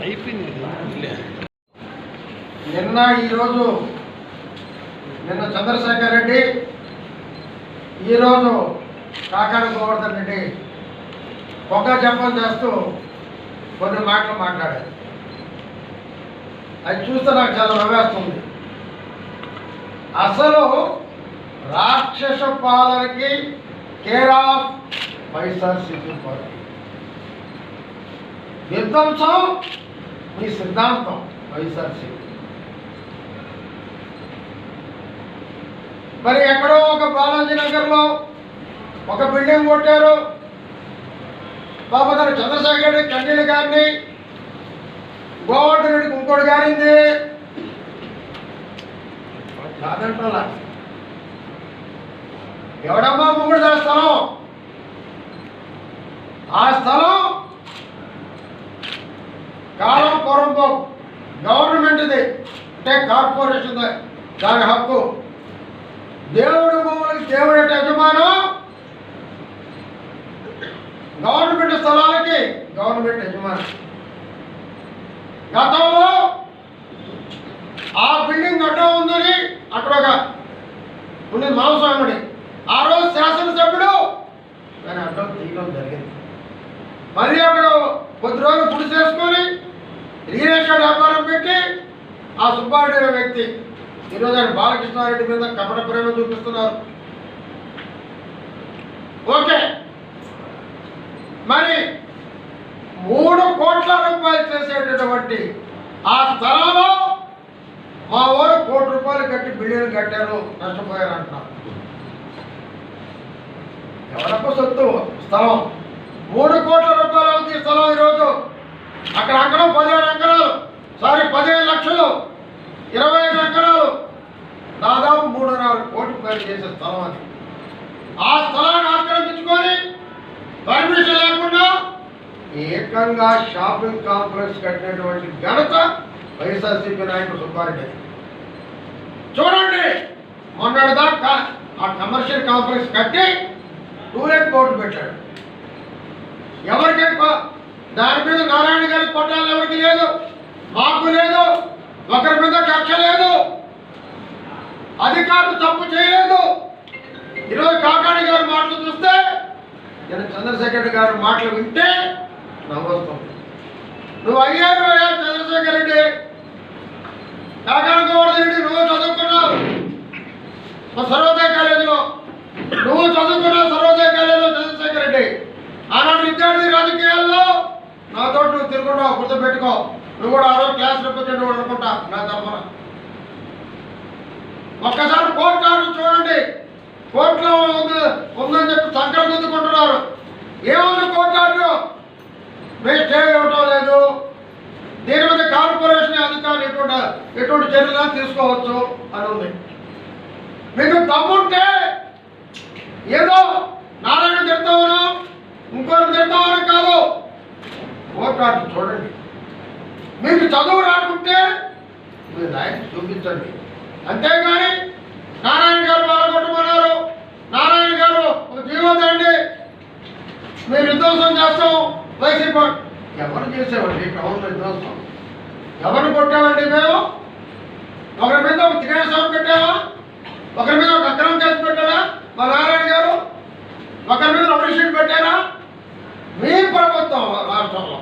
అయిపోయింది నిన్న ఈరోజు నిన్న చంద్రశేఖర్ రెడ్డి ఈరోజు కాకాని గోవర్ధన్ రెడ్డి ఒక జపం చేస్తూ కొన్ని మాటలు మాట్లాడారు. అది చూస్తే నాకు చాలా నవ్వేస్తుంది. అసలు రాక్షస పాలనకి కేర్ ఆఫ్ వైఎస్ఆర్సీపీ పార్టీ విధ్వంసం మీ సిద్ధాంతం వైఎస్ఆర్సీపీ మరి ఎక్కడో ఒక బాలాజీ నగర్లో ఒక బిల్డింగ్ కొట్టారు. బాబుదారు చంద్రశేఖర్ రెడ్డి కండీలు గారిని గోవర్ధన్ రెడ్డికి ఇంకోటి గారింది. కాదంటలా ఎవడమ్మా ముగ్గురు ఆ స్థలం? ఆ స్థలం కాలం పూర్వంతో గవర్నమెంట్ది అంటే కార్పొరేషన్ దాని హక్కు. దేవుడు భూములకి దేవుడు అంటే యజమానం. గవర్నమెంట్ స్థలాలకి గవర్నమెంట్ యజమాని. గతంలో ఆ బిల్డింగ్ అడ్డం ఉందని అక్కడ ఒక ఉంది మాంసాముడి ఆ రోజు శాసనసభ్యుడు దాని అడ్డం తీయడం జరిగింది. మళ్ళీ అక్కడ కొద్ది రోజులు పుడి చేసుకొని రియల్ ఎస్టేట్ వ్యాపారం పెట్టి ఆ సుబ్బారెడ్డి వ్యక్తి ఈరోజు ఆయన బాలకృష్ణారెడ్డి మీద కపట ప్రేమ చూపిస్తున్నారు ఓకే మరి మూడు కోట్ల రూపాయలు ఉన్నటువంటి ఆ స్థలంలో మా ఊరు కోటి రూపాయలు కట్టి బిల్డింగ్ కట్టారు నష్టపోయారు అంటున్నారు ఎవరప్ప సొత్తు? స్థలం. మూడు కోట్ల రూపాయలు అవుతుంది ఈ స్థలం ఈరోజు. అక్కడ అక్కడ పదిహేను ఎకరాలు సారీ పదిహేను లక్షలు. ఇరవై ఐదు ఎకరాలు దాదాపు మూడు నాలుగు రూపాయలు చేసే స్థలం అది. ఆ స్థలాన్ని ఆక్రమించుకొని పర్మిషన్ లేకుండా ఏకంగా షాపింగ్ కాంప్లెక్స్ కట్టినటువంటి ఘనత వైఎస్ఆర్సీపీ నాయకుడు సుబ్బారెడ్డి చూడండి మొన్నటిదాకా ఆ కమర్షియల్ కాంప్లెక్స్ కట్టి టూలెట్ బోర్డు పెట్టాడు. ఎవరికి దాని మీద నారాయణ గారి కొట్టాలి ఎవరికి లేదు? మాకు లేదు. ఒకరి మీద కక్ష లేదు. అధికారులు తప్పు చేయలేదు. ఈరోజు కాకాణి గారి మాటలు చూస్తే నేను చంద్రశేఖర్ గారి మాటలు వింటే నవ్వొస్తుంది నువ్వు అయ్యారు చంద్రశేఖర్ రెడ్డి. కాకాణి రెడ్డి నువ్వు చదువుకున్నావు. సర్వోదయ కాలేజీలో. నువ్వు చదువుకున్నావు సర్వోదయ కాలేజీలో చంద్రశేఖర్ రెడ్డి. ఆనాడు విద్యార్థి రాజకీయాల్లో నాతో నువ్వు తిరుగున్నావు గుర్తుపెట్టుకో. నువ్వు కూడా ఆ రోజు క్లాస్ రిప్రజెంటేటివ్ అనుకుంటా నా తరఫున ఒక్కసారి కోర్టు ఆర్డర్ చూడండి. కోర్టులో ఉంది ఉందని చెప్పి సంకల్పించుకుంటున్నారు ఏముంది కోర్టు ఆర్డర్ మేము స్టే లేదు. దీని మీద కార్పొరేషన్ అధికారులు ఎటువంటి ఎటువంటి చర్యలు తీసుకోవచ్చు అని ఉంది. మీకు దమ్ముంటే ఏదో నారాయణ తిడతామనో ఇంకోటి తిడతామనో కాదు కోర్టు చూడండి. మీకు చదువు రాకుంటే మీరు రాయండి చూపించండి. అంతేగాని నారాయణ గారు పాల్గొట్టమన్నారు నారాయణ గారు ఒక జీవోదండి అండి మీరు విధ్వంసం చేస్తాం. వైసీపీ ఎవరు చేసామండి టౌన్ విధ్వంసం ఎవరు కొట్టామండి మేము? ఒకరి మీద ఒక త్రినేశ్వరం పెట్టావా? ఒకరి మీద ఒక అక్రమం చేసి పెట్టారా మా నారాయణ గారు? ఒకరి మీద అప్రిషియేట్ పెట్టారా మీ ప్రభుత్వం రాష్ట్రంలో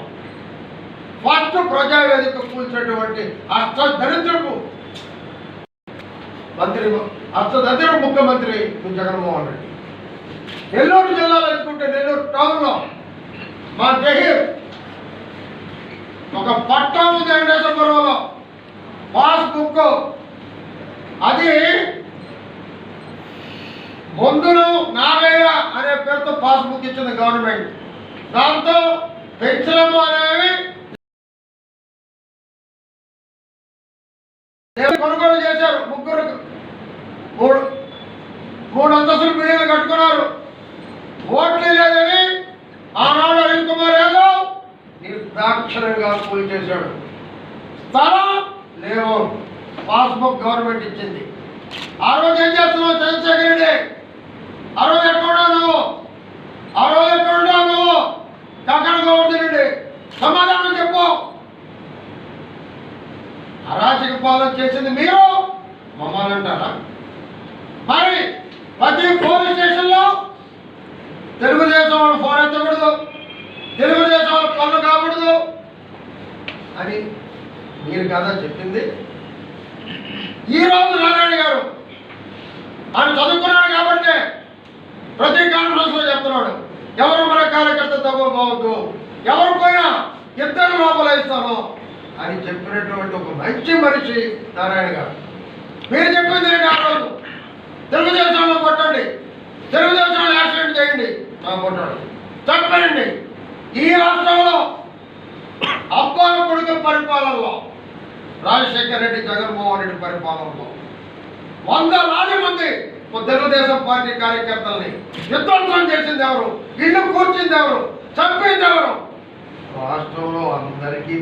ఫస్ట్ ప్రజావేదిక కూల్చినటువంటి అష్ట దరిద్రపు మంత్రి అష్ట దరిద్ర ముఖ్యమంత్రి జగన్మోహన్ రెడ్డి. నెల్లూరు జిల్లాలో తీసుకుంటే నెల్లూరు టౌన్లో మా జహీర్ ఒక పట్టం ఉంది వెంకటేశ్వరంలో పాస్బుక్. అది ముందును నాగయ్య అనే పేరుతో పాస్బుక్ ఇచ్చింది గవర్నమెంట్. దాంతో పెన్షన్ అనేవి కొనుగోలు చేశారు ముగ్గురు మూడు మూడు అంతస్తులు బిల్డింగ్లు కట్టుకున్నారు. ఓట్లు లేదని ఆనాడు అనిల్ కుమార్ యాదవ్ చేశాడు. స్థలం లేవు పాస్బుక్ గవర్నమెంట్ ఇచ్చింది. ఆ రోజు ఏం చేస్తున్నావు చంద్రశేఖర్ రెడ్డి? ఆ రోజు ఎక్కడ నువ్వు ఆ రోజు ఎక్కడ నువ్వు కక్కడ గోవర్ధన్ రెడ్డి సమాధానం చెప్పు. అరాచక పాలన చేసింది మీరు? మీరు చెప్పింది. ఈ రోజు నారాయణ గారు ఆయన చదువుకున్నాడు కాబట్టి ప్రతి కాన్ఫరెన్స్లో చెప్తున్నాడు. ఎవరు మన కార్యకర్త తగ్గుకోవద్దు ఎవరు పోయినా ఇద్దరు లోపల ఇస్తాను అని చెప్పినటువంటి ఒక మంచి మనిషి నారాయణ గారు. మీరు చెప్పింది ఏంటి ఆ రోజు? తెలుగుదేశంలో కొట్టండి. తెలుగుదేశంలో యాక్సిడెంట్ చేయండి. నా కొట్టాడు. చెప్పండి ఈ రాష్ట్రంలో అబ్బాయి కొడుకు పరిపాలనలో రాజశేఖర రెడ్డి జగన్మోహన్ రెడ్డి పరిపాలనలో. వందలాది మంది తెలుగుదేశం పార్టీ కార్యకర్తల్ని విధ్వంసం చేసింది ఎవరు? ఇల్లు కూర్చింది ఎవరు? చంపింది ఎవరు? రాష్ట్రంలో అందరికీ